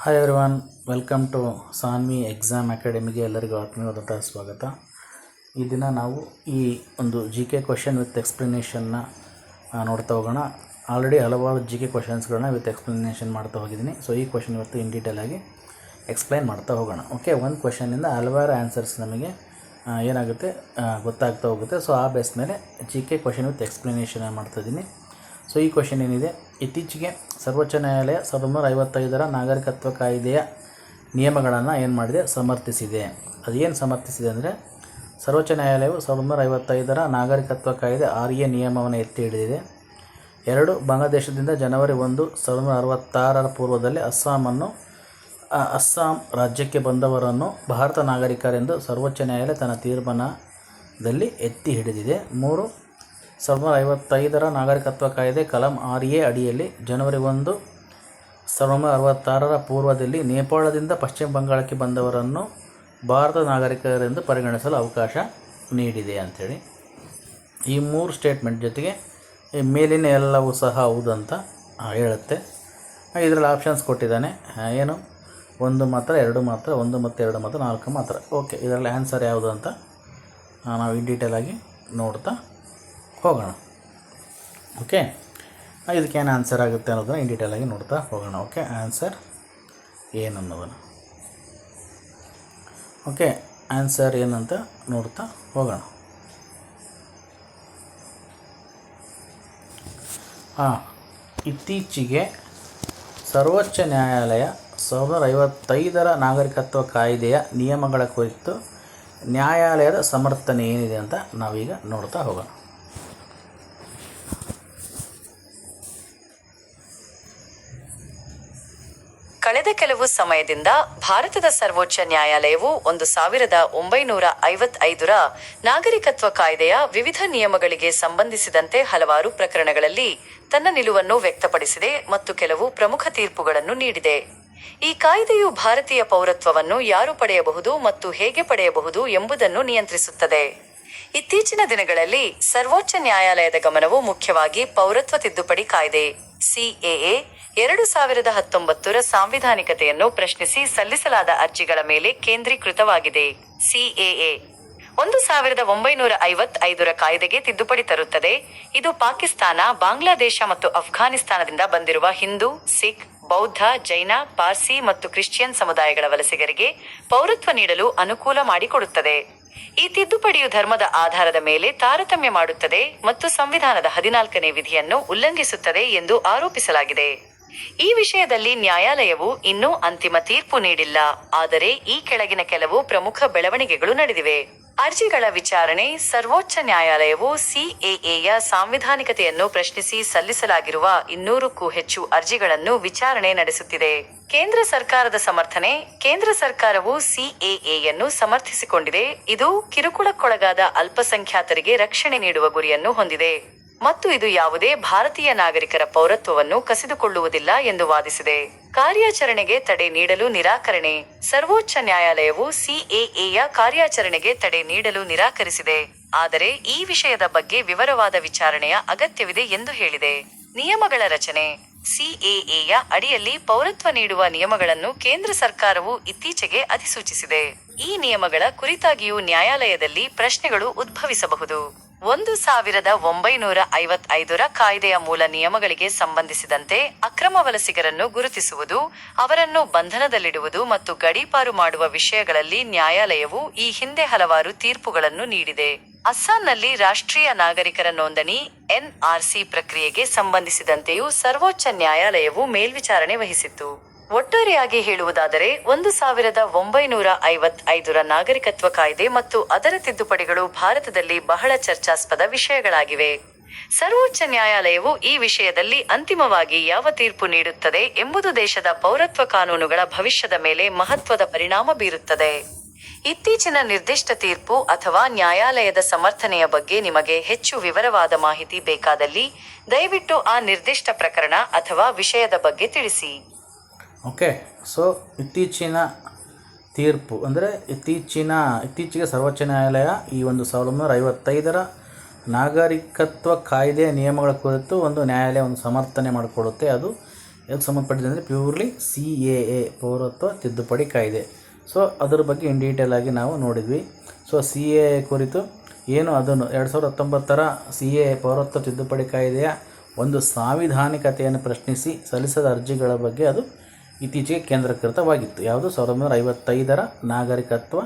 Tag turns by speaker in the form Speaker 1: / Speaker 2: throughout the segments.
Speaker 1: Hi everyone welcome to Sanvi exam ಅಕಾಡೆಮಿಗೆ ಎಲ್ಲರಿಗೂ ಆತ್ಮೀಯವಾದಂತಹ ಸ್ವಾಗತ. ಈ ದಿನ ನಾವು ಈ ಒಂದು ಜಿ ಕೆ ಕ್ವಶನ್ ವಿತ್ ಎಕ್ಸ್ಪ್ಲನೇಷನ್ನ ನೋಡ್ತಾ ಹೋಗೋಣ. ಆಲ್ರೆಡಿ ಹಲವಾರು ಜಿ ಕೆ ಕ್ವಶನ್ಸ್ಗಳನ್ನ ವಿತ್ ಎಕ್ಸ್ಪ್ಲನೇಷನ್ ಮಾಡ್ತಾ ಹೋಗಿದ್ದೀನಿ. ಸೊ ಈ ಕ್ವಶನ್ ಇವತ್ತು ಇನ್ ಡೀಟೇಲ್ ಆಗಿ ಎಕ್ಸ್ಪ್ಲೈನ್ ಮಾಡ್ತಾ ಹೋಗೋಣ. ಓಕೆ ಒಂದು ಕ್ವಶನಿಂದ ಹಲವಾರು ಆನ್ಸರ್ಸ್ ನಮಗೆ ಏನಾಗುತ್ತೆ ಗೊತ್ತಾಗ್ತಾ ಹೋಗುತ್ತೆ. ಸೊ ಆ ಬೇಸ್ ಮೇಲೆ G K question with explanation ಮಾಡ್ತಾ ಇದ್ದೀನಿ. ಸೊ ಈ ಕ್ವಶನ್ ಏನಿದೆ? ಇತ್ತೀಚೆಗೆ ಸರ್ವೋಚ್ಚ ನ್ಯಾಯಾಲಯ ಸಾವಿರದ ಒಂಬೈನೂರ ಐವತ್ತೈದರ ನಾಗರಿಕತ್ವ ಕಾಯ್ದೆಯ ನಿಯಮಗಳನ್ನು ಏನು ಮಾಡಿದೆ? ಸಮರ್ಥಿಸಿದೆ. ಅದೇನು ಸಮರ್ಥಿಸಿದೆ ಅಂದರೆ, ಸರ್ವೋಚ್ಚ ನ್ಯಾಯಾಲಯವು ಸಾವಿರದ ಒಂಬೈನೂರ ಐವತ್ತೈದರ ನಾಗರಿಕತ್ವ ಕಾಯ್ದೆ ಆರ್ ಎ ನಿಯಮವನ್ನು ಎತ್ತಿ ಹಿಡಿದಿದೆ. ಎರಡು, ಬಾಂಗ್ಲಾದೇಶದಿಂದ ಜನವರಿ ಒಂದು, ಸಾವಿರದ ಒಂಬೈನೂರ ಅರವತ್ತಾರರ ಪೂರ್ವದಲ್ಲಿ ಅಸ್ಸಾಮನ್ನು ಅಸ್ಸಾಂ ರಾಜ್ಯಕ್ಕೆ ಬಂದವರನ್ನು ಭಾರತ ನಾಗರಿಕರೆಂದು ಸರ್ವೋಚ್ಚ ನ್ಯಾಯಾಲಯ ತನ್ನ ತೀರ್ಮಾನದಲ್ಲಿ ಎತ್ತಿ ಹಿಡಿದಿದೆ. ಮೂರು ಸಾವಿರದ ಐವತ್ತೈದರ ನಾಗರಿಕತ್ವ ಕಾಯ್ದೆ ಕಲಂ ಆರ್ ಎ ಅಡಿಯಲ್ಲಿ ಜನವರಿ ಒಂದು ಸಾವಿರದ ಒಂಬೈನೂರ ಅರವತ್ತಾರರ ಪೂರ್ವದಲ್ಲಿ ನೇಪಾಳದಿಂದ ಪಶ್ಚಿಮ ಬಂಗಾಳಕ್ಕೆ ಬಂದವರನ್ನು ಭಾರತ ನಾಗರಿಕರೆಂದು ಪರಿಗಣಿಸಲು ಅವಕಾಶ ನೀಡಿದೆ ಅಂಥೇಳಿ. ಈ ಮೂರು ಸ್ಟೇಟ್ಮೆಂಟ್ ಜೊತೆಗೆ ಈ ಮೇಲಿನ ಎಲ್ಲವೂ ಸಹ ಹೌದಂತ ಹೇಳುತ್ತೆ. ಇದರಲ್ಲಿ ಆಪ್ಷನ್ಸ್ ಕೊಟ್ಟಿದ್ದಾನೆ. ಏನು? ಒಂದು ಮಾತ್ರ, ಎರಡು ಮಾತ್ರ, ಒಂದು ಮತ್ತು ಎರಡು ಮಾತ್ರ, ನಾಲ್ಕು ಮಾತ್ರ. ಓಕೆ ಇದರಲ್ಲಿ ಆನ್ಸರ್ ಯಾವುದು ಅಂತ ನಾವು ಇನ್ ಡೀಟೇಲಾಗಿ ನೋಡ್ತಾ ಹೋಗೋಣ. ಓಕೆ ಇದಕ್ಕೇನು ಆನ್ಸರ್ ಆಗುತ್ತೆ ಅನ್ನೋದನ್ನ ಇನ್ ಡೀಟೇಲಾಗಿ ನೋಡ್ತಾ ಹೋಗೋಣ. ಓಕೆ ಆನ್ಸರ್ ಏನು ಅನ್ನೋದನ್ನು ಓಕೆ ಆನ್ಸರ್ ಏನಂತ ನೋಡ್ತಾ ಹೋಗೋಣ. ಹಾಂ, ಇತ್ತೀಚೆಗೆ ಸರ್ವೋಚ್ಚ ನ್ಯಾಯಾಲಯ ಸಾವಿರದ ಐವತ್ತೈದರ ನಾಗರಿಕತ್ವ ಕಾಯ್ದೆಯ ನಿಯಮಗಳ ಕುರಿತು ನ್ಯಾಯಾಲಯದ ಸಮರ್ಥನೆ ಏನಿದೆ ಅಂತ ನಾವೀಗ ನೋಡ್ತಾ ಹೋಗೋಣ.
Speaker 2: ಕಳೆದ ಕೆಲವು ಸಮಯದಿಂದ ಭಾರತದ ಸರ್ವೋಚ್ಚ ನ್ಯಾಯಾಲಯವು ಒಂದು ಸಾವಿರದ ಒಂಬೈನೂರ ಐವತ್ತೈದರ ನಾಗರಿಕತ್ವ ಕಾಯ್ದೆಯ ವಿವಿಧ ನಿಯಮಗಳಿಗೆ ಸಂಬಂಧಿಸಿದಂತೆ ಹಲವಾರು ಪ್ರಕರಣಗಳಲ್ಲಿ ತನ್ನ ನಿಲುವನ್ನು ವ್ಯಕ್ತಪಡಿಸಿದೆ ಮತ್ತು ಕೆಲವು ಪ್ರಮುಖ ತೀರ್ಪುಗಳನ್ನು ನೀಡಿದೆ. ಈ ಕಾಯ್ದೆಯು ಭಾರತೀಯ ಪೌರತ್ವವನ್ನು ಯಾರು ಪಡೆಯಬಹುದು ಮತ್ತು ಹೇಗೆ ಪಡೆಯಬಹುದು ಎಂಬುದನ್ನು ನಿಯಂತ್ರಿಸುತ್ತದೆ. ಇತ್ತೀಚಿನ ದಿನಗಳಲ್ಲಿ ಸರ್ವೋಚ್ಚ ನ್ಯಾಯಾಲಯದ ಗಮನವು ಮುಖ್ಯವಾಗಿ ಪೌರತ್ವ ತಿದ್ದುಪಡಿ ಕಾಯ್ದೆ, ಸಿಎಎ ಎರಡು ಸಾವಿರದ ಹತ್ತೊಂಬತ್ತರ ಸಾಂವಿಧಾನಿಕತೆಯನ್ನು ಪ್ರಶ್ನಿಸಿ ಸಲ್ಲಿಸಲಾದ ಅರ್ಜಿಗಳ ಮೇಲೆ ಕೇಂದ್ರೀಕೃತವಾಗಿದೆ. ಸಿಎಎ ಒಂದು ಸಾವಿರದ ಒಂಬೈನೂರ ಐವತ್ತೈದರ ಕಾಯ್ದೆಗೆ ತಿದ್ದುಪಡಿ ತರುತ್ತದೆ. ಇದು ಪಾಕಿಸ್ತಾನ, ಬಾಂಗ್ಲಾದೇಶ ಮತ್ತು ಅಫ್ಘಾನಿಸ್ತಾನದಿಂದ ಬಂದಿರುವ ಹಿಂದೂ, ಸಿಖ್, ಬೌದ್ಧ, ಜೈನ, ಪಾರ್ಸಿ ಮತ್ತು ಕ್ರಿಶ್ಚಿಯನ್ ಸಮುದಾಯಗಳ ವಲಸಿಗರಿಗೆ ಪೌರತ್ವ ನೀಡಲು ಅನುಕೂಲ ಮಾಡಿಕೊಡುತ್ತದೆ. ಈ ತಿದ್ದುಪಡಿಯು ಧರ್ಮದ ಆಧಾರದ ಮೇಲೆ ತಾರತಮ್ಯ ಮಾಡುತ್ತದೆ ಮತ್ತು ಸಂವಿಧಾನದ ಹದಿನಾಲ್ಕನೇ ವಿಧಿಯನ್ನು ಉಲ್ಲಂಘಿಸುತ್ತದೆ ಎಂದು ಆರೋಪಿಸಲಾಗಿದೆ. ಈ ವಿಷಯದಲ್ಲಿ ನ್ಯಾಯಾಲಯವು ಇನ್ನೂ ಅಂತಿಮ ತೀರ್ಪು ನೀಡಿಲ್ಲ, ಆದರೆ ಈ ಕೆಳಗಿನ ಕೆಲವು ಪ್ರಮುಖ ಬೆಳವಣಿಗೆಗಳು ನಡೆದಿವೆ. ಅರ್ಜಿಗಳ ವಿಚಾರಣೆ, ಸರ್ವೋಚ್ಚ ನ್ಯಾಯಾಲಯವು ಸಿಎಎಯ ಸಾಂವಿಧಾನಿಕತೆಯನ್ನು ಪ್ರಶ್ನಿಸಿ ಸಲ್ಲಿಸಲಾಗಿರುವ ಇನ್ನೂರಕ್ಕೂ ಹೆಚ್ಚು ಅರ್ಜಿಗಳನ್ನು ವಿಚಾರಣೆ ನಡೆಸುತ್ತಿದೆ. ಕೇಂದ್ರ ಸರ್ಕಾರದ ಸಮರ್ಥನೆ, ಕೇಂದ್ರ ಸರ್ಕಾರವು ಸಿಎಎಯನ್ನು ಸಮರ್ಥಿಸಿಕೊಂಡಿದೆ. ಇದು ಕಿರುಕುಳಕ್ಕೊಳಗಾದ ಅಲ್ಪಸಂಖ್ಯಾತರಿಗೆ ರಕ್ಷಣೆ ನೀಡುವ ಗುರಿಯನ್ನು ಹೊಂದಿದೆ. ಮತ್ತು ಇದು ಯಾವುದೇ ಭಾರತೀಯ ನಾಗರಿಕರ ಪೌರತ್ವವನ್ನು ಕಸಿದುಕೊಳ್ಳುವುದಿಲ್ಲ ಎಂದು ವಾದಿಸಿದೆ. ಕಾರ್ಯಾಚರಣೆಗೆ ತಡೆ ನೀಡಲು ನಿರಾಕರಣೆ. ಸರ್ವೋಚ್ಚ ನ್ಯಾಯಾಲಯವು ಸಿಎಎಯ ಕಾರ್ಯಾಚರಣೆಗೆ ತಡೆ ನೀಡಲು ನಿರಾಕರಿಸಿದೆ. ಆದರೆ ಈ ವಿಷಯದ ಬಗ್ಗೆ ವಿವರವಾದ ವಿಚಾರಣೆಯ ಅಗತ್ಯವಿದೆ ಎಂದು ಹೇಳಿದೆ. ನಿಯಮಗಳ ರಚನೆ. ಸಿಎಎಯ ಅಡಿಯಲ್ಲಿ ಪೌರತ್ವ ನೀಡುವ ನಿಯಮಗಳನ್ನು ಕೇಂದ್ರ ಸರ್ಕಾರವು ಇತ್ತೀಚೆಗೆ ಅಧಿಸೂಚಿಸಿದೆ. ಈ ನಿಯಮಗಳ ಕುರಿತಾಗಿಯೂ ನ್ಯಾಯಾಲಯದಲ್ಲಿ ಪ್ರಶ್ನೆಗಳು ಉದ್ಭವಿಸಬಹುದು. ಒಂದು ಸಾವಿರದ ಒಂಬೈನೂರ ಐವತ್ತೈದರ ಕಾಯ್ದೆಯ ಮೂಲ ನಿಯಮಗಳಿಗೆ ಸಂಬಂಧಿಸಿದಂತೆ ಅಕ್ರಮ ವಲಸಿಗರನ್ನು ಗುರುತಿಸುವುದು, ಅವರನ್ನು ಬಂಧನದಲ್ಲಿಡುವುದು ಮತ್ತು ಗಡೀಪಾರು ಮಾಡುವ ವಿಷಯಗಳಲ್ಲಿ ನ್ಯಾಯಾಲಯವು ಈ ಹಿಂದೆ ಹಲವಾರು ತೀರ್ಪುಗಳನ್ನು ನೀಡಿದೆ. ಅಸ್ಸಾಂನಲ್ಲಿ ರಾಷ್ಟ್ರೀಯ ನಾಗರಿಕರ ನೋಂದಣಿ ಎನ್ಆರ್ಸಿ ಪ್ರಕ್ರಿಯೆಗೆ ಸಂಬಂಧಿಸಿದಂತೆಯೂ ಸರ್ವೋಚ್ಚ ನ್ಯಾಯಾಲಯವು ಮೇಲ್ವಿಚಾರಣೆ ವಹಿಸಿತ್ತು. ಒಟ್ಟಾರೆಯಾಗಿ ಹೇಳುವುದಾದರೆ, ಒಂದು ಸಾವಿರದ ಒಂಬೈನೂರ ಐವತ್ತೈದರ ನಾಗರಿಕತ್ವ ಕಾಯ್ದೆ ಮತ್ತು ಅದರ ತಿದ್ದುಪಡಿಗಳು ಭಾರತದಲ್ಲಿ ಬಹಳ ಚರ್ಚಾಸ್ಪದ ವಿಷಯಗಳಾಗಿವೆ. ಸರ್ವೋಚ್ಚ ನ್ಯಾಯಾಲಯವು ಈ ವಿಷಯದಲ್ಲಿ ಅಂತಿಮವಾಗಿ ಯಾವ ತೀರ್ಪು ನೀಡುತ್ತದೆ ಎಂಬುದು ದೇಶದ ಪೌರತ್ವ ಕಾನೂನುಗಳ ಭವಿಷ್ಯದ ಮೇಲೆ ಮಹತ್ವದ ಪರಿಣಾಮ ಬೀರುತ್ತದೆ. ಇತ್ತೀಚಿನ ನಿರ್ದಿಷ್ಟ ತೀರ್ಪು ಅಥವಾ ನ್ಯಾಯಾಲಯದ ಸಮರ್ಥನೆಯ ಬಗ್ಗೆ ನಿಮಗೆ ಹೆಚ್ಚು ವಿವರವಾದ ಮಾಹಿತಿ ಬೇಕಾದಲ್ಲಿ ದಯವಿಟ್ಟು ಆ ನಿರ್ದಿಷ್ಟ ಪ್ರಕರಣ ಅಥವಾ ವಿಷಯದ ಬಗ್ಗೆ ತಿಳಿಸಿ.
Speaker 1: ಓಕೆ ಸೊ ಇತ್ತೀಚಿನ ತೀರ್ಪು, ಅಂದರೆ ಇತ್ತೀಚಿನ, ಇತ್ತೀಚೆಗೆ ಸರ್ವೋಚ್ಚ ನ್ಯಾಯಾಲಯ ಈ ಒಂದು ಸಾವಿರದ ಒಂಬೈನೂರ ಐವತ್ತೈದರ ನಾಗರಿಕತ್ವ ಕಾಯ್ದೆಯ ನಿಯಮಗಳ ಕುರಿತು ಒಂದು ನ್ಯಾಯಾಲಯ ಒಂದು ಸಮರ್ಥನೆ ಮಾಡಿಕೊಡುತ್ತೆ ಅದು ಎಲ್ಲಿ ಸಂಬಂಧಪಟ್ಟಿದೆ ಅಂದರೆ ಪ್ಯೂರ್ಲಿ ಸಿ ಎ ಎ, ಪೌರತ್ವ ತಿದ್ದುಪಡಿ ಕಾಯ್ದೆ. ಸೊ ಅದರ ಬಗ್ಗೆ ಇನ್ ಡೀಟೇಲ್ ಆಗಿ ನಾವು ನೋಡಿದ್ವಿ. ಸೊ ಸಿ ಎ ಕುರಿತು ಏನು ಅದನ್ನು, ಎರಡು ಸಾವಿರದ ಹತ್ತೊಂಬತ್ತರ ಸಿ ಎ ಪೌರತ್ವ ತಿದ್ದುಪಡಿ ಕಾಯ್ದೆಯ ಒಂದು ಸಾಂವಿಧಾನಿಕತೆಯನ್ನು ಪ್ರಶ್ನಿಸಿ, ಸಲ್ಲಿಸದ ಅರ್ಜಿಗಳ ಬಗ್ಗೆ ಅದು ಇತ್ತೀಚೆಗೆ ಕೇಂದ್ರೀಕೃತವಾಗಿತ್ತು. ಯಾವುದು? ಸಾವಿರದ ಒಂಬೈನೂರ ಐವತ್ತೈದರ ನಾಗರಿಕತ್ವ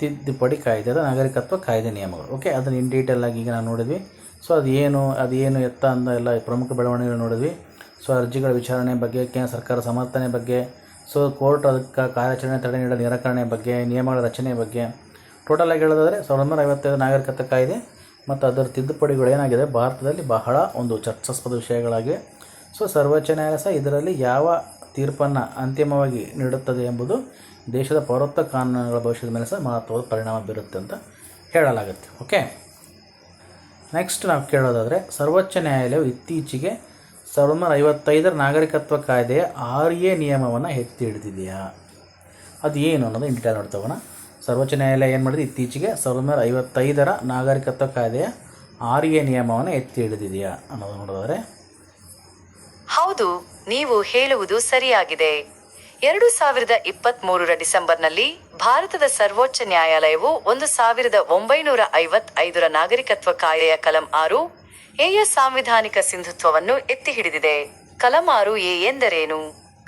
Speaker 1: ತಿದ್ದುಪಡಿ ಕಾಯ್ದೆ, ಅದು ನಾಗರಿಕತ್ವ ಕಾಯ್ದೆ ನಿಯಮಗಳು. ಓಕೆ ಅದನ್ನು ಇನ್ ಡೀಟೇಲ್ ಆಗಿ ಈಗ ನಾವು ನೋಡಿದ್ವಿ. ಸೊ ಅದು ಏನು ಅದು ಏನು ಎತ್ತ ಅಂತ ಎಲ್ಲ ಪ್ರಮುಖ ಬೆಳವಣಿಗೆಗಳು ನೋಡಿದ್ವಿ. ಸೊ ಅರ್ಜಿಗಳ ವಿಚಾರಣೆ ಬಗ್ಗೆ ಕೇಂದ್ರ ಸರ್ಕಾರ ಸಮರ್ಥನೆ ಬಗ್ಗೆ ಸೊ ಕೋರ್ಟ್ ಅದಕ್ಕೆ ಕಾರ್ಯಾಚರಣೆ ತಡೆ ನೀಡಲು ನಿರಾಕರಣೆ ಬಗ್ಗೆ, ನಿಯಮಗಳ ರಚನೆ ಬಗ್ಗೆ. ಟೋಟಲ್ ಆಗಿ ಹೇಳೋದಾದರೆ, ಸಾವಿರದ ಒಂಬೈನೂರ ಐವತ್ತೈದು ನಾಗರಿಕತ್ವ ಕಾಯ್ದೆ ಮತ್ತು ಅದರ ತಿದ್ದುಪಡಿಗಳು ಏನಾಗಿದೆ? ಭಾರತದಲ್ಲಿ ಬಹಳ ಒಂದು ಚರ್ಚಾಸ್ಪದ ವಿಷಯಗಳಾಗಿವೆ. ಸೊ ಸರ್ವೋಚ್ಚ ನ್ಯಾಯಾಲಯ ಸಹ ಇದರಲ್ಲಿ ಯಾವ ತೀರ್ಪನ್ನು ಅಂತಿಮವಾಗಿ ನೀಡುತ್ತದೆ ಎಂಬುದು ದೇಶದ ಪೌರತ್ವ ಕಾನೂನುಗಳ ಭವಿಷ್ಯದ ಮೇಲೆ ಸಹ ಮಹತ್ವದ ಪರಿಣಾಮ ಬೀರುತ್ತೆ ಅಂತ ಹೇಳಲಾಗುತ್ತೆ. ಓಕೆ ನೆಕ್ಸ್ಟ್ ನಾವು ಕೇಳೋದಾದರೆ, ಸರ್ವೋಚ್ಚ ನ್ಯಾಯಾಲಯವು ಇತ್ತೀಚೆಗೆ ಸಾವಿರದ ಒಂಬೈನೂರ ಐವತ್ತೈದರ ನಾಗರಿಕತ್ವ ಕಾಯ್ದೆಯ ಆರ್ ಎ ನಿಯಮವನ್ನು ಎತ್ತಿ ಹಿಡಿದಿದೆಯಾ? ಅದು ಏನು ಅನ್ನೋದು ಇನ್ ಡೀಟೇಲ್ ಸರ್ವೋಚ್ಚ ನ್ಯಾಯಾಲಯ ಏನು ಮಾಡಿದೆ? ಇತ್ತೀಚೆಗೆ ಸಾವಿರದ ಒಂಬೈನೂರ ಐವತ್ತೈದರ ನಾಗರಿಕತ್ವ ಕಾಯ್ದೆಯ ಆರ್ ಎ ನಿಯಮವನ್ನು ಎತ್ತಿ ಹಿಡಿದಿದೆಯಾ ಅನ್ನೋದು ನೋಡೋದಾದರೆ.
Speaker 2: ಹೌದು. ನೀವು ಹೇಳುವುದು ಸರಿಯಾಗಿದೆ. ಎರಡು ಸಾವಿರದ ಇಪ್ಪತ್ತ್ ಮೂರರ ಡಿಸೆಂಬರ್ನಲ್ಲಿ ಭಾರತದ ಸರ್ವೋಚ್ಚ ನ್ಯಾಯಾಲಯವು ಒಂದು ಸಾವಿರದ ಒಂಬೈನೂರ ಐವತ್ತೈದರ ನಾಗರಿಕತ್ವ ಕಾಯ್ದೆಯ ಕಲಂ ಆರು, ಎಯ ಸಾಂವಿಧಾನಿಕ ಸಿಂಧುತ್ವವನ್ನು ಎತ್ತಿ ಹಿಡಿದಿದೆ ಕಲಂ ಆರು ಎ ಎಂದರೇನು?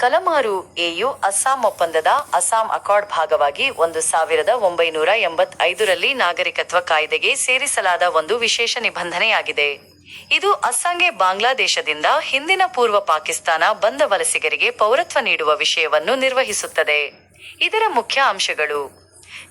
Speaker 2: ಕಲಮಾರು ಆರು ಎಯು ಅಸ್ಸಾಂ ಒಪ್ಪಂದದ ಅಸ್ಸಾಂ ಅಕಾರ್ಡ್ ಭಾಗವಾಗಿ ಒಂದು ಸಾವಿರದ ಒಂಬೈನೂರ ಎಂಬತ್ತೈದರಲ್ಲಿ ನಾಗರಿಕತ್ವ ಕಾಯ್ದೆಗೆ ಸೇರಿಸಲಾದ ಒಂದು ವಿಶೇಷ ನಿಬಂಧನೆಯಾಗಿದೆ. ಇದು ಅಸ್ಸಾಂಗೆ ಬಾಂಗ್ಲಾದೇಶದಿಂದ ಹಿಂದಿನ ಪೂರ್ವ ಪಾಕಿಸ್ತಾನ ಬಂದ ವಲಸಿಗರಿಗೆ ಪೌರತ್ವ ನೀಡುವ ವಿಷಯವನ್ನು ನಿರ್ವಹಿಸುತ್ತದೆ. ಇದರ ಮುಖ್ಯ ಅಂಶಗಳು.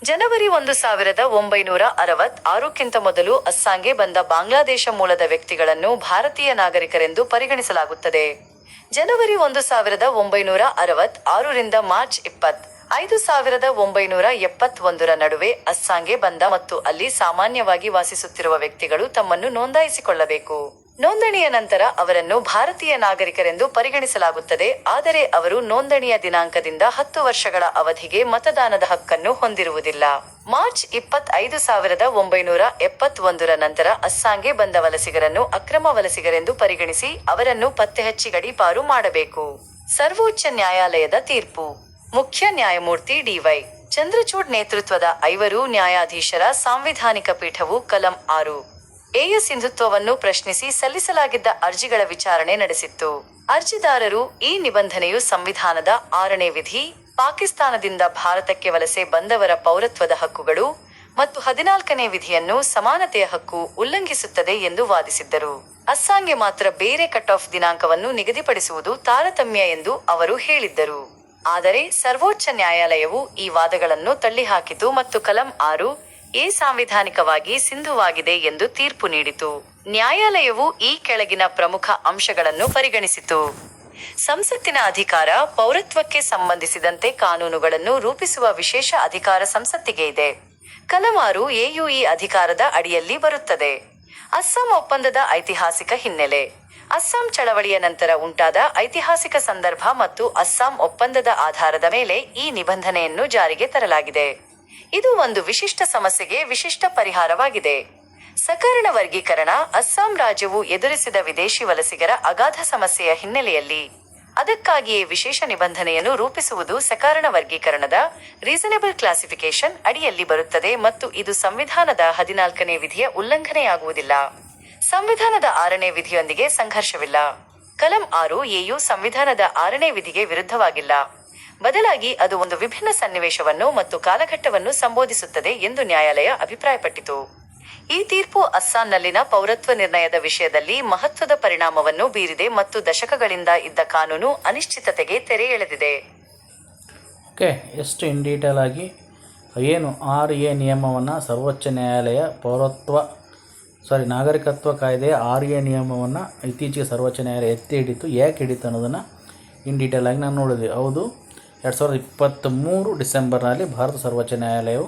Speaker 2: ಜನವರಿ ಒಂದು ಸಾವಿರದ ಒಂಬೈನೂರ ಅರವತ್ ಆರಕ್ಕಿಂತ ಮೊದಲು ಅಸ್ಸಾಂಗೆ ಬಂದ ಬಾಂಗ್ಲಾದೇಶ ಮೂಲದ ವ್ಯಕ್ತಿಗಳನ್ನು ಭಾರತೀಯ ನಾಗರಿಕರೆಂದು ಪರಿಗಣಿಸಲಾಗುತ್ತದೆ. ಜನವರಿ ಒಂದು ಸಾವಿರದ ಒಂಬೈನೂರ ಅರವತ್ ಆರರಿಂದ ಮಾರ್ಚ್ ಇಪ್ಪತ್ ಐದು ಸಾವಿರದ ಒಂಬೈನೂರ ಎಪ್ಪತ್ತೊಂದರ ನಡುವೆ ಅಸ್ಸಾಂಗೆ ಬಂದ ಮತ್ತು ಅಲ್ಲಿ ಸಾಮಾನ್ಯವಾಗಿ ವಾಸಿಸುತ್ತಿರುವ ವ್ಯಕ್ತಿಗಳು ತಮ್ಮನ್ನು ನೋಂದಾಯಿಸಿಕೊಳ್ಳಬೇಕು. ನೋಂದಣಿಯ ನಂತರ ಅವರನ್ನು ಭಾರತೀಯ ನಾಗರಿಕರೆಂದು ಪರಿಗಣಿಸಲಾಗುತ್ತದೆ, ಆದರೆ ಅವರು ನೋಂದಣಿಯ ದಿನಾಂಕದಿಂದ ಹತ್ತು ವರ್ಷಗಳ ಅವಧಿಗೆ ಮತದಾನದ ಹಕ್ಕನ್ನು ಹೊಂದಿರುವುದಿಲ್ಲ. ಮಾರ್ಚ್ ಇಪ್ಪತ್ತೈದು ಸಾವಿರದ ಒಂಬೈನೂರ ಎಪ್ಪತ್ತೊಂದರ ನಂತರ ಅಸ್ಸಾಂಗೆ ಬಂದ ವಲಸಿಗರನ್ನು ಅಕ್ರಮ ವಲಸಿಗರೆಂದು ಪರಿಗಣಿಸಿ ಅವರನ್ನು ಪತ್ತೆಹಚ್ಚಿ ಗಡೀಪಾರು ಮಾಡಬೇಕು. ಸರ್ವೋಚ್ಚ ನ್ಯಾಯಾಲಯದ ತೀರ್ಪು. ಮುಖ್ಯ ನ್ಯಾಯಮೂರ್ತಿ ಡಿವೈ ಚಂದ್ರಚೂಡ್ ನೇತೃತ್ವದ ಐವರು ನ್ಯಾಯಾಧೀಶರ ಸಾಂವಿಧಾನಿಕ ಪೀಠವು ಕಲಂ ಆರು. ಎಯ ಸಿಂಧುತ್ವವನ್ನು ಪ್ರಶ್ನಿಸಿ ಸಲ್ಲಿಸಲಾಗಿದ್ದ ಅರ್ಜಿಗಳ ವಿಚಾರಣೆ ನಡೆಸಿತ್ತು. ಅರ್ಜಿದಾರರು ಈ ನಿಬಂಧನೆಯು ಸಂವಿಧಾನದ ಆರನೇ ವಿಧಿ, ಪಾಕಿಸ್ತಾನದಿಂದ ಭಾರತಕ್ಕೆ ವಲಸೆ ಬಂದವರ ಪೌರತ್ವದ ಹಕ್ಕುಗಳು ಮತ್ತು ಹದಿನಾಲ್ಕನೇ ವಿಧಿಯನ್ನು ಸಮಾನತೆಯ ಹಕ್ಕು ಉಲ್ಲಂಘಿಸುತ್ತದೆ ಎಂದು ವಾದಿಸಿದ್ದರು. ಅಸ್ಸಾಂಗೆ ಮಾತ್ರ ಬೇರೆ ಕಟ್ ಆಫ್ ದಿನಾಂಕವನ್ನು ನಿಗದಿಪಡಿಸುವುದು ತಾರತಮ್ಯ ಎಂದು ಅವರು ಹೇಳಿದ್ದರು. ಆದರೆ ಸರ್ವೋಚ್ಚ ನ್ಯಾಯಾಲಯವು ಈ ವಾದಗಳನ್ನು ತಳ್ಳಿಹಾಕಿತು ಮತ್ತು ಕಲಂ ಆರು ಎ ಸಾಂವಿಧಾನಿಕವಾಗಿ ಸಿಂಧುವಾಗಿದೆ ಎಂದು ತೀರ್ಪು ನೀಡಿತು. ನ್ಯಾಯಾಲಯವು ಈ ಕೆಳಗಿನ ಪ್ರಮುಖ ಅಂಶಗಳನ್ನು ಪರಿಗಣಿಸಿತು. ಸಂಸತ್ತಿನ ಅಧಿಕಾರ ಪೌರತ್ವಕ್ಕೆ ಸಂಬಂಧಿಸಿದಂತೆ ಕಾನೂನುಗಳನ್ನು ರೂಪಿಸುವ ವಿಶೇಷ ಅಧಿಕಾರ ಸಂಸತ್ತಿಗೆ ಇದೆ. ಕಲಮಾರು ಎಯು ಈ ಅಧಿಕಾರದ ಅಡಿಯಲ್ಲಿ ಬರುತ್ತದೆ. ಅಸ್ಸಾಂ ಒಪ್ಪಂದದ ಐತಿಹಾಸಿಕ ಹಿನ್ನೆಲೆ. ಅಸ್ಸಾಂ ಚಳವಳಿಯ ನಂತರ ಉಂಟಾದ ಐತಿಹಾಸಿಕ ಸಂದರ್ಭ ಮತ್ತು ಅಸ್ಸಾಂ ಒಪ್ಪಂದದ ಆಧಾರದ ಮೇಲೆ ಈ ನಿಬಂಧನೆಯನ್ನು ಜಾರಿಗೆ ತರಲಾಗಿದೆ. ಇದು ಒಂದು ವಿಶಿಷ್ಟ ಸಮಸ್ಯೆಗೆ ವಿಶಿಷ್ಟ ಪರಿಹಾರವಾಗಿದೆ. ಸಕರಣ ವರ್ಗೀಕರಣ ಅಸ್ಸಾಂ ರಾಜ್ಯವು ಎದುರಿಸಿದ ವಿದೇಶಿ ವಲಸಿಗರ ಅಗಾಧ ಸಮಸ್ಯೆಯ ಹಿನ್ನೆಲೆಯಲ್ಲಿ. ಅದಕ್ಕಾಗಿಯೇ ವಿಶೇಷ ನಿಬಂಧನೆಯನ್ನು ರೂಪಿಸುವುದು ಸಕಾರಣ ವರ್ಗೀಕರಣದ ರೀಸನೇಬಲ್ ಕ್ಲಾಸಿಫಿಕೇಶನ್ ಅಡಿಯಲ್ಲಿ ಬರುತ್ತದೆ ಮತ್ತು ಇದು ಸಂವಿಧಾನದ ಹದಿನಾಲ್ಕನೇ ವಿಧಿಯ ಉಲ್ಲಂಘನೆಯಾಗುವುದಿಲ್ಲ. ಸಂವಿಧಾನದ ಆರನೇ ವಿಧಿಯೊಂದಿಗೆ ಸಂಘರ್ಷವಿಲ್ಲ. ಕಲಂ ಆರು ಎಯು ಸಂವಿಧಾನದ ಆರನೇ ವಿಧಿಗೆ ವಿರುದ್ಧವಾಗಿಲ್ಲ. ಬದಲಾಗಿ ಅದು ಒಂದು ವಿಭಿನ್ನ ಸನ್ನಿವೇಶವನ್ನು ಮತ್ತು ಕಾಲಘಟ್ಟವನ್ನು ಸಂಬೋಧಿಸುತ್ತದೆ ಎಂದು ನ್ಯಾಯಾಲಯ ಅಭಿಪ್ರಾಯಪಟ್ಟಿತು. ಈ ತೀರ್ಪು ಅಸ್ಸಾಂನಲ್ಲಿನ ಪೌರತ್ವ ನಿರ್ಣಯದ ವಿಷಯದಲ್ಲಿ ಮಹತ್ವದ ಪರಿಣಾಮವನ್ನು ಬೀರಿದೆ ಮತ್ತು ದಶಕಗಳಿಂದ ಇದ್ದ ಕಾನೂನು ಅನಿಶ್ಚಿತತೆಗೆ ತೆರೆ ಎಳೆದಿದೆ.
Speaker 1: ಓಕೆ, ಎಷ್ಟು ಇನ್ ಡೀಟೇಲ್ ಆಗಿ? ಏನು ಆರ್ ಎ ನಿಯಮವನ್ನು ಸರ್ವೋಚ್ಚ ನ್ಯಾಯಾಲಯ ಪೌರತ್ವ ಸಾರಿ, ನಾಗರಿಕತ್ವ ಕಾಯ್ದೆ ಆರ್ ಎ ನಿಯಮವನ್ನು ಇತ್ತೀಚೆಗೆ ಸರ್ವೋಚ್ಚ ನ್ಯಾಯಾಲಯ ಎತ್ತಿ ಹಿಡಿತು. ಯಾಕೆ ಹಿಡಿತು ಅನ್ನೋದನ್ನು ಇನ್ ಆಗಿ ನಾನು ನೋಡಿದ್ವಿ ಹೌದು, ಎರಡು ಸಾವಿರದ ಇಪ್ಪತ್ತ್ಮೂರು ಡಿಸೆಂಬರ್ನಲ್ಲಿ ಭಾರತ ಸರ್ವೋಚ್ಚ ನ್ಯಾಯಾಲಯವು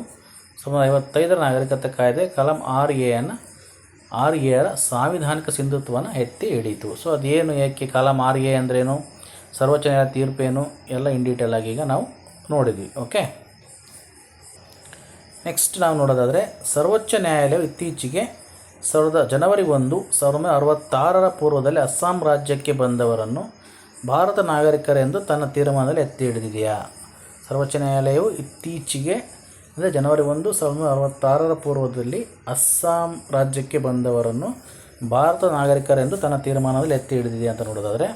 Speaker 1: ಸುಮಾರು ಐವತ್ತೈದರ ನಾಗರಿಕತ್ವ ಕಾಯ್ದೆ ಕಲಂ ಆರ್ ಎಯನ್ನು ಆರ್ ಎರ ಸಾಂವಿಧಾನಿಕ ಸಿಂಧುತ್ವವನ್ನು ಎತ್ತಿ ಹಿಡಿತು. ಸೊ, ಅದೇನು ಏಕೆ ಕಲಂ ಆರ್ ಎ ಅಂದ್ರೇನು? ಸರ್ವೋಚ್ಚ ನ್ಯಾಯಾಲಯ ತೀರ್ಪೇನು? ಎಲ್ಲ ಇನ್ ಡೀಟೇಲ್ ಆಗಿ ಈಗ ನಾವು ನೋಡಿದ್ವಿ. ಓಕೆ? ನೆಕ್ಸ್ಟ್ ನಾವು ನೋಡೋದಾದರೆ, ಸರ್ವೋಚ್ಚ ನ್ಯಾಯಾಲಯವು ಇತ್ತೀಚೆಗೆ ಸಾವಿರದ ಜನವರಿ ಒಂದು, ಸಾವಿರದ ಒಂಬೈನೂರ ಅರವತ್ತಾರರ ಪೂರ್ವದಲ್ಲಿ ಅಸ್ಸಾಂ ರಾಜ್ಯಕ್ಕೆ ಬಂದವರನ್ನು ಭಾರತ ನಾಗರಿಕರೆಂದು ತನ್ನ ತೀರ್ಮಾನದಲ್ಲಿ ಎತ್ತಿ ಹಿಡಿದಿದೆಯಾ? ಸರ್ವೋಚ್ಚ ನ್ಯಾಯಾಲಯವು ಇತ್ತೀಚೆಗೆ, ಅಂದರೆ ಜನವರಿ ಒಂದು, ಸಾವಿರದ ಒಂಬೈನೂರ ಅರವತ್ತಾರರ ಪೂರ್ವದಲ್ಲಿ ಅಸ್ಸಾಂ ರಾಜ್ಯಕ್ಕೆ ಬಂದವರನ್ನು ಭಾರತ ನಾಗರಿಕರೆಂದು ತನ್ನ ತೀರ್ಮಾನದಲ್ಲಿ ಎತ್ತಿ ಹಿಡಿದಿದೆಯಾ ಅಂತ ನೋಡೋದಾದರೆ.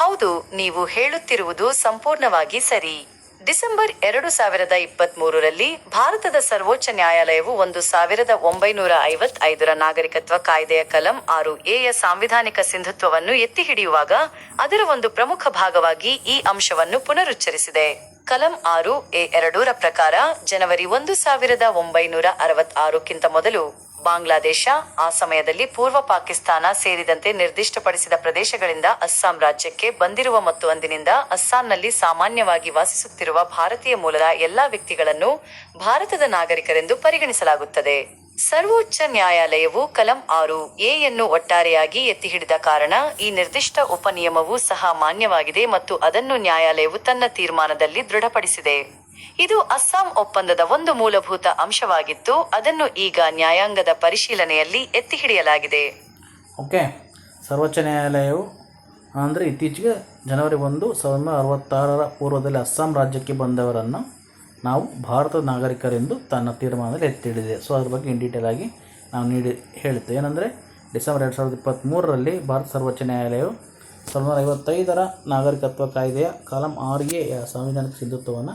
Speaker 2: ಹೌದು, ನೀವು ಹೇಳುತ್ತಿರುವುದು ಸಂಪೂರ್ಣವಾಗಿ ಸರಿ. ಡಿಸೆಂಬರ್ ಎರಡು ಸಾವಿರದ ಇಪ್ಪತ್ತ್ ಮೂರರಲ್ಲಿ ಭಾರತದ ಸರ್ವೋಚ್ಚ ನ್ಯಾಯಾಲಯವು ಒಂದು ಸಾವಿರದ ಒಂಬೈನೂರ ಐವತ್ ಐದರ ನಾಗರಿಕತ್ವ ಕಾಯ್ದೆಯ ಕಲಂ ಆರು ಎಯ ಸಾಂವಿಧಾನಿಕ ಸಿಂಧುತ್ವವನ್ನು ಎತ್ತಿ ಹಿಡಿಯುವಾಗ ಅದರ ಒಂದು ಪ್ರಮುಖ ಭಾಗವಾಗಿ ಈ ಅಂಶವನ್ನು ಪುನರುಚ್ಚರಿಸಿದೆ. ಕಲಂ ಆರು ಎ ಎರಡೂರ ಪ್ರಕಾರ ಜನವರಿ ಒಂದು ಸಾವಿರದ ಒಂಬೈನೂರ ಅರವತ್ತಾರಕ್ಕಿಂತ ಮೊದಲು ಬಾಂಗ್ಲಾದೇಶ, ಆ ಸಮಯದಲ್ಲಿ ಪೂರ್ವ ಪಾಕಿಸ್ತಾನ ಸೇರಿದಂತೆ ನಿರ್ದಿಷ್ಟಪಡಿಸಿದ ಪ್ರದೇಶಗಳಿಂದ ಅಸ್ಸಾಂ ರಾಜ್ಯಕ್ಕೆ ಬಂದಿರುವ ಮತ್ತು ಅಂದಿನಿಂದ ಅಸ್ಸಾಂನಲ್ಲಿ ಸಾಮಾನ್ಯವಾಗಿ ವಾಸಿಸುತ್ತಿರುವ ಭಾರತೀಯ ಮೂಲದ ಎಲ್ಲಾ ವ್ಯಕ್ತಿಗಳನ್ನು ಭಾರತದ ನಾಗರಿಕರೆಂದು ಪರಿಗಣಿಸಲಾಗುತ್ತದೆ. ಸರ್ವೋಚ್ಚ ನ್ಯಾಯಾಲಯವು ಕಲಂ ಆರು ಎಯನ್ನು ಒಟ್ಟಾರೆಯಾಗಿ ಎತ್ತಿಹಿಡಿದ ಕಾರಣ ಈ ನಿರ್ದಿಷ್ಟ ಉಪನಿಯಮವು ಸಹ ಮಾನ್ಯವಾಗಿದೆ ಮತ್ತು ಅದನ್ನು ನ್ಯಾಯಾಲಯವು ತನ್ನ ತೀರ್ಮಾನದಲ್ಲಿ ದೃಢಪಡಿಸಿದೆ. ಇದು ಅಸ್ಸಾಂ ಒಪ್ಪಂದದ ಒಂದು ಮೂಲಭೂತ ಅಂಶವಾಗಿತ್ತು ಅದನ್ನು ಈಗ ನ್ಯಾಯಾಂಗದ ಪರಿಶೀಲನೆಯಲ್ಲಿ ಎತ್ತಿ ಹಿಡಿಯಲಾಗಿದೆ
Speaker 1: ಓಕೆ. ಸರ್ವೋಚ್ಚ ನ್ಯಾಯಾಲಯವು ಅಂದರೆ ಇತ್ತೀಚೆಗೆ ಜನವರಿ ಒಂದು ಸಾವಿರದ ಅರವತ್ತಾರರ ಪೂರ್ವದಲ್ಲಿ ಅಸ್ಸಾಂ ರಾಜ್ಯಕ್ಕೆ ಬಂದವರನ್ನು ನಾವು ಭಾರತದ ನಾಗರಿಕರೆಂದು ತನ್ನ ತೀರ್ಮಾನದಲ್ಲಿ ಎತ್ತಿ ಹಿಡಿದೆ ಸೊ ಅದ್ರ ಬಗ್ಗೆ ಇನ್ ಡೀಟೇಲ್ ಆಗಿ ನಾವು ನೀಡಿ ಹೇಳುತ್ತೆ ಏನಂದರೆ, ಡಿಸೆಂಬರ್ ಎರಡು ಸಾವಿರದ ಇಪ್ಪತ್ತ್ಮೂರರಲ್ಲಿ ಭಾರತ ಸರ್ವೋಚ್ಚ ನ್ಯಾಯಾಲಯವು ಸಾವಿರದ ಐವತ್ತೈದರ ನಾಗರಿಕತ್ವ ಕಾಯ್ದೆಯ ಕಾಲಂ ಆರ್ ಎ, ಸಾಂವಿಧಾನಿಕ ಸಿಂಧುತ್ವವನ್ನು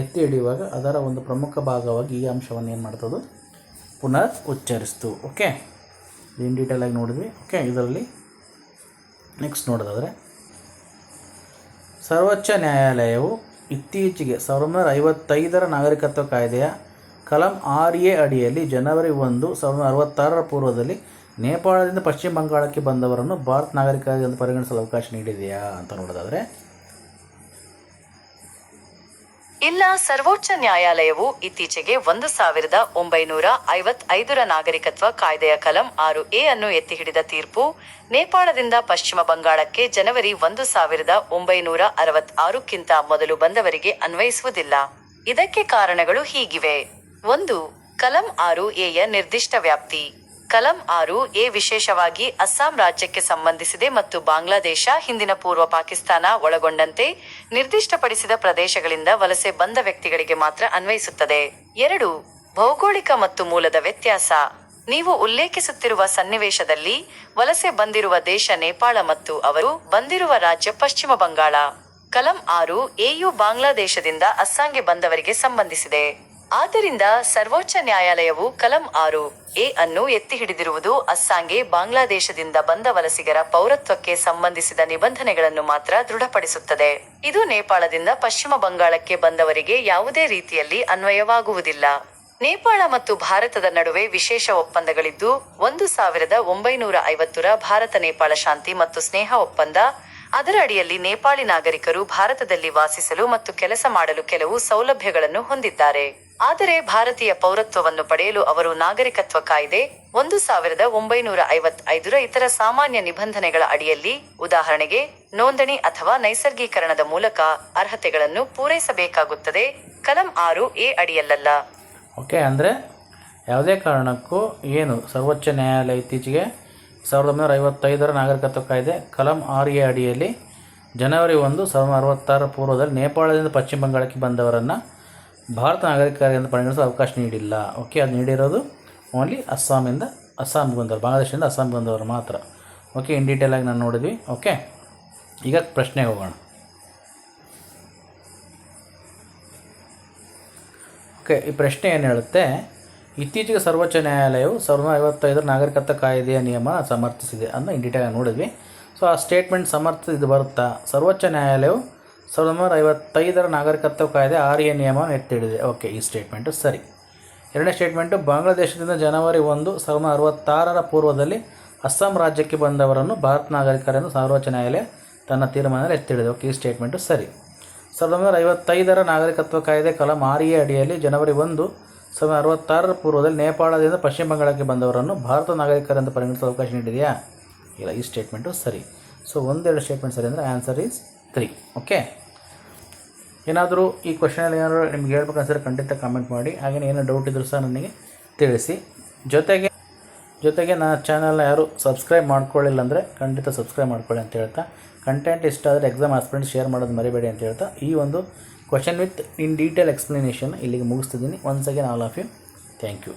Speaker 1: ಎತ್ತಿ ಹಿಡಿಯುವಾಗ ಅದರ ಒಂದು ಪ್ರಮುಖ ಭಾಗವಾಗಿ ಈ ಅಂಶವನ್ನು ಏನು ಮಾಡ್ತದೆ? ಪುನರ್ ಉಚ್ಚರಿಸ್ತು. ಓಕೆ ಇನ್ ಡೀಟೇಲ್ ಆಗಿ ನೋಡಿದ್ವಿ. ಓಕೆ ಇದರಲ್ಲಿ ನೆಕ್ಸ್ಟ್ ನೋಡೋದಾದರೆ, ಸರ್ವೋಚ್ಚ ನ್ಯಾಯಾಲಯವು ಇತ್ತೀಚೆಗೆ ಸಾವಿರದ ಒಂಬೈನೂರ ಐವತ್ತೈದರ ನಾಗರಿಕತ್ವ ಕಾಯ್ದೆಯ ಕಲಂ ಆರ್ ಎ ಅಡಿಯಲ್ಲಿ ಜನವರಿ ಒಂದು, ಸಾವಿರದ ಅರವತ್ತಾರರ ಪೂರ್ವದಲ್ಲಿ ನೇಪಾಳದಿಂದ ಪಶ್ಚಿಮ ಬಂಗಾಳಕ್ಕೆ ಬಂದವರನ್ನು ಭಾರತ ನಾಗರಿಕರೆಂದು ಪರಿಗಣಿಸಲು ಅವಕಾಶ ನೀಡಿದೆಯಾ ಅಂತ ನೋಡೋದಾದರೆ
Speaker 2: ಇಲ್ಲ, ಸರ್ವೋಚ್ಚ ನ್ಯಾಯಾಲಯವು ಇತ್ತೀಚೆಗೆ ಒಂದು ಸಾವಿರದ ಒಂಬೈನೂರ ಐವತ್ ಐದರ ನಾಗರಿಕತ್ವ ಕಾಯ್ದೆಯ ಕಲಂ ಆರು ಎ ಅನ್ನು ಎತ್ತಿ ಹಿಡಿದ ತೀರ್ಪು ನೇಪಾಳದಿಂದ ಪಶ್ಚಿಮ ಬಂಗಾಳಕ್ಕೆ ಜನವರಿ ಒಂದು ಸಾವಿರದ ಒಂಬೈನೂರ ಅರವತ್ ಆರುಕ್ಕಿಂತ ಮೊದಲು ಬಂದವರಿಗೆ ಅನ್ವಯಿಸುವುದಿಲ್ಲ. ಇದಕ್ಕೆ ಕಾರಣಗಳು ಹೀಗಿವೆ. ಒಂದು, ಕಲಂ ಆರು ಎಯ ನಿರ್ದಿಷ್ಟ ವ್ಯಾಪ್ತಿ. ಕಲಂ ಆರು ಎ ವಿಶೇಷವಾಗಿ ಅಸ್ಸಾಂ ರಾಜ್ಯಕ್ಕೆ ಸಂಬಂಧಿಸಿದೆ ಮತ್ತು ಬಾಂಗ್ಲಾದೇಶ, ಹಿಂದಿನ ಪೂರ್ವ ಪಾಕಿಸ್ತಾನ ಒಳಗೊಂಡಂತೆ ನಿರ್ದಿಷ್ಟಪಡಿಸಿದ ಪ್ರದೇಶಗಳಿಂದ ವಲಸೆ ಬಂದ ವ್ಯಕ್ತಿಗಳಿಗೆ ಮಾತ್ರ ಅನ್ವಯಿಸುತ್ತದೆ. ಎರಡು, ಭೌಗೋಳಿಕ ಮತ್ತು ಮೂಲದ ವ್ಯತ್ಯಾಸ. ನೀವು ಉಲ್ಲೇಖಿಸುತ್ತಿರುವ ಸನ್ನಿವೇಶದಲ್ಲಿ ವಲಸೆ ಬಂದಿರುವ ದೇಶ ನೇಪಾಳ ಮತ್ತು ಅವರು ಬಂದಿರುವ ರಾಜ್ಯ ಪಶ್ಚಿಮ ಬಂಗಾಳ. ಕಲಂ ಆರು ಎಯು ಬಾಂಗ್ಲಾದೇಶದಿಂದ ಅಸ್ಸಾಂಗೆ ಬಂದವರಿಗೆ ಸಂಬಂಧಿಸಿದೆ. ಆದ್ದರಿಂದ ಸರ್ವೋಚ್ಚ ನ್ಯಾಯಾಲಯವು ಕಲಂ ಆರು ಎ ಅನ್ನು ಎತ್ತಿ ಹಿಡಿದಿರುವುದು ಅಸ್ಸಾಂಗೆ ಬಾಂಗ್ಲಾದೇಶದಿಂದ ಬಂದ ವಲಸಿಗರ ಪೌರತ್ವಕ್ಕೆ ಸಂಬಂಧಿಸಿದ ನಿಬಂಧನೆಗಳನ್ನು ಮಾತ್ರ ದೃಢಪಡಿಸುತ್ತದೆ. ಇದು ನೇಪಾಳದಿಂದ ಪಶ್ಚಿಮ ಬಂಗಾಳಕ್ಕೆ ಬಂದವರಿಗೆ ಯಾವುದೇ ರೀತಿಯಲ್ಲಿ ಅನ್ವಯವಾಗುವುದಿಲ್ಲ. ನೇಪಾಳ ಮತ್ತು ಭಾರತದ ನಡುವೆ ವಿಶೇಷ ಒಪ್ಪಂದಗಳಿದ್ದು, ಒಂದು ಸಾವಿರದ ಒಂಬೈನೂರ ಐವತ್ತರ ಭಾರತ ನೇಪಾಳ ಶಾಂತಿ ಮತ್ತು ಸ್ನೇಹ ಒಪ್ಪಂದ, ಅದರ ಅಡಿಯಲ್ಲಿ ನೇಪಾಳಿ ನಾಗರಿಕರು ಭಾರತದಲ್ಲಿ ವಾಸಿಸಲು ಮತ್ತು ಕೆಲಸ ಮಾಡಲು ಕೆಲವು ಸೌಲಭ್ಯಗಳನ್ನು ಹೊಂದಿದ್ದಾರೆ. ಆದರೆ ಭಾರತೀಯ ಪೌರತ್ವವನ್ನು ಪಡೆಯಲು ಅವರು ನಾಗರಿಕತ್ವ ಕಾಯ್ದೆ, ಒಂದು ಸಾವಿರದ ಒಂಬೈನೂರ ಐವತ್ತೈದರ ಇತರ ಸಾಮಾನ್ಯ ನಿಬಂಧನೆಗಳ ಅಡಿಯಲ್ಲಿ ಉದಾಹರಣೆಗೆ, ನೋಂದಣಿ ಅಥವಾ ನೈಸರ್ಗೀಕರಣದ ಮೂಲಕ ಅರ್ಹತೆಗಳನ್ನು ಪೂರೈಸಬೇಕಾಗುತ್ತದೆ. ಕಲಂ ಆರು ಎ ಅಡಿಯಲ್ಲಲ್ಲ.
Speaker 1: ಓಕೆ, ಅಂದರೆ ಯಾವುದೇ ಕಾರಣಕ್ಕೂ ಏನು? ಸರ್ವೋಚ್ಚ ನ್ಯಾಯಾಲಯ ಇತ್ತೀಚೆಗೆ ಸಾವಿರದ ಒಂಬೈನೂರ ಐವತ್ತೈದರ ನಾಗರಿಕತ್ವ ಕಾಯ್ದೆ ಕಲಂ ಆರ್ ಎ ಅಡಿಯಲ್ಲಿ ಜನವರಿ ಒಂದು, ಸಾವಿರದ ಅರವತ್ತಾರ ಪೂರ್ವದಲ್ಲಿ ನೇಪಾಳದಿಂದ ಪಶ್ಚಿಮ ಬಂಗಾಳಕ್ಕೆ ಬಂದವರನ್ನು ಭಾರತ ನಾಗರಿಕರಿಂದ ಪರಿಗಣಿಸಲು ಅವಕಾಶ ನೀಡಿಲ್ಲ. ಓಕೆ ಅದು ನೀಡಿರೋದು ಓನ್ಲಿ ಅಸ್ಸಾಮಿಂದ, ಅಸ್ಸಾಂ ಬಂದವರು, ಬಾಂಗ್ಲಾದೇಶದಿಂದ ಅಸ್ಸಾಂ ಬಂದವರು ಮಾತ್ರ. ಓಕೆ ಇನ್ ಡೀಟೇಲಾಗಿ ನಾನು ನೋಡಿದ್ವಿ. ಓಕೆ ಈಗ ಪ್ರಶ್ನೆಗೆ ಹೋಗೋಣ. ಓಕೆ ಈ ಪ್ರಶ್ನೆ ಏನು ಹೇಳುತ್ತೆ? ಇತ್ತೀಚೆಗೆ ಸರ್ವೋಚ್ಚ ನ್ಯಾಯಾಲಯವು ಸಾವಿರದ ಐವತ್ತೈದರ ನಾಗರಿಕತ್ವ ಕಾಯ್ದೆಯ ನಿಯಮ ಸಮರ್ಥಿಸಿದೆ ಅಂತ ಇನ್ ಡೀಟೇಲ್ ನೋಡಿದ್ವಿ. ಸೊ ಆ ಸ್ಟೇಟ್ಮೆಂಟ್ ಸಮರ್ಥ ಇದು ಬರುತ್ತಾ? ಸರ್ವೋಚ್ಚ ನ್ಯಾಯಾಲಯವು ಸಾವಿರದ ಒಂಬೈನೂರ ಐವತ್ತೈದರ ನಾಗರಿಕತ್ವ ಕಾಯ್ದೆ ಆರ್ ಎ ನಿಯಮವನ್ನು ಎತ್ತಿಡಿದೆ ಓಕೆ, ಈ ಸ್ಟೇಟ್ಮೆಂಟು ಸರಿ. ಎರಡನೇ ಸ್ಟೇಟ್ಮೆಂಟು ಬಾಂಗ್ಲಾದೇಶದಿಂದ ಜನವರಿ ಒಂದು, ಸಾವಿರದ ಅರವತ್ತಾರರ ಪೂರ್ವದಲ್ಲಿ ಅಸ್ಸಾಂ ರಾಜ್ಯಕ್ಕೆ ಬಂದವರನ್ನು ಭಾರತ ನಾಗರಿಕರೆಂದು ಸರ್ವೋಚ್ಚ ನ್ಯಾಯಾಲಯ ತನ್ನ ತೀರ್ಮಾನದಲ್ಲಿ ಎತ್ತಿಡಿದೆ ಓಕೆ, ಈ ಸ್ಟೇಟ್ಮೆಂಟು ಸರಿ. ಸಾವಿರದ ಒಂಬೈನೂರ ಐವತ್ತೈದರ ನಾಗರಿಕತ್ವ ಕಾಯ್ದೆ ಕಲಂ ಆರ್ ಎ ಅಡಿಯಲ್ಲಿ ಜನವರಿ ಒಂದು, ಸಾವಿರದ ಅರವತ್ತಾರರ ಪೂರ್ವದಲ್ಲಿ ನೇಪಾಳದಿಂದ ಪಶ್ಚಿಮ ಬಂಗಾಳಕ್ಕೆ ಬಂದವರನ್ನು ಭಾರತ ನಾಗರಿಕರೆಂದು ಪರಿಗಣಿಸುವ ಅವಕಾಶ ನೀಡಿದೆಯಾ? ಇಲ್ಲ, ಈ ಸ್ಟೇಟ್ಮೆಂಟು ಸರಿ. ಸೊ ಒಂದೆರಡು ಸ್ಟೇಟ್ಮೆಂಟ್ ಸರಿ ಅಂದರೆ ಆನ್ಸರ್ ಈಸ್ ತ್ರೀ ಓಕೆ ಏನಾದರೂ ಈ ಕ್ವಶನಲ್ಲಿ ಏನಾದರೂ ನಿಮ್ಗೆ ಹೇಳ್ಬೇಕನ್ಸಿದ್ರೆ ಖಂಡಿತ ಕಾಮೆಂಟ್ ಮಾಡಿ. ಹಾಗೆಯೇ ಏನೋ ಡೌಟ್ ಇದ್ದರೂ ಸಹ ನನಗೆ ತಿಳಿಸಿ. ಜೊತೆಗೆ ಜೊತೆಗೆ ನನ್ನ ಚಾನಲ್ನ ಯಾರು ಸಬ್ಸ್ಕ್ರೈಬ್ ಮಾಡ್ಕೊಳ್ಳಿಲ್ಲ ಅಂದರೆ ಖಂಡಿತ ಸಬ್ಸ್ಕ್ರೈಬ್ ಮಾಡ್ಕೊಳ್ಳಿ ಅಂತ ಹೇಳ್ತಾ. ಕಂಟೆಂಟ್ ಇಷ್ಟ ಆದರೆ ಎಕ್ಸಾಮ್ ಆಸ್ಪಿರೆಂಟ್ ಶೇರ್ ಮಾಡೋದು ಮರಿಬೇಡಿ ಅಂತ ಹೇಳ್ತಾ. ಈ ಒಂದು question with in detail explanation ಇಲ್ಲಿಗೆ ಮುಗಿಸ್ತಿದ್ದೀನಿ. Once again all of you thank you